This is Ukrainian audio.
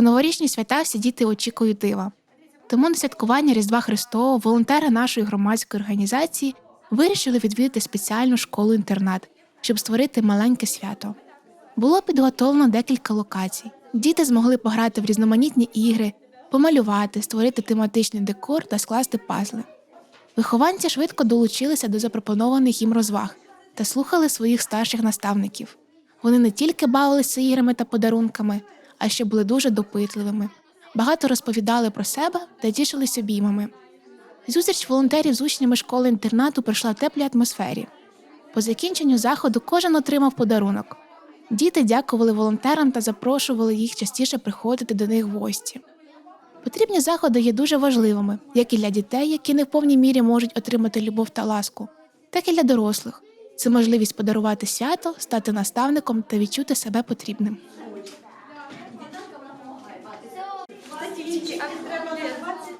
В новорічні свята всі діти очікують дива. Тому на святкування Різдва Христового волонтери нашої громадської організації вирішили відвідати спеціальну школу-інтернат, щоб створити маленьке свято. Було підготовлено декілька локацій. Діти змогли пограти в різноманітні ігри, помалювати, створити тематичний декор та скласти пазли. Вихованці швидко долучилися до запропонованих їм розваг та слухали своїх старших наставників. Вони не тільки бавилися іграми та подарунками, а ще були дуже допитливими. Багато розповідали про себе та тішились обіймами. Зустріч волонтерів з учнями школи інтернату пройшла в теплій атмосфері. По закінченню заходу кожен отримав подарунок. Діти дякували волонтерам та запрошували їх частіше приходити до них в гості. Потрібні заходи є дуже важливими, як і для дітей, які не в повній мірі можуть отримати любов та ласку, так і для дорослих. Це можливість подарувати свято, стати наставником та відчути себе потрібним. Скільки? А треба 20?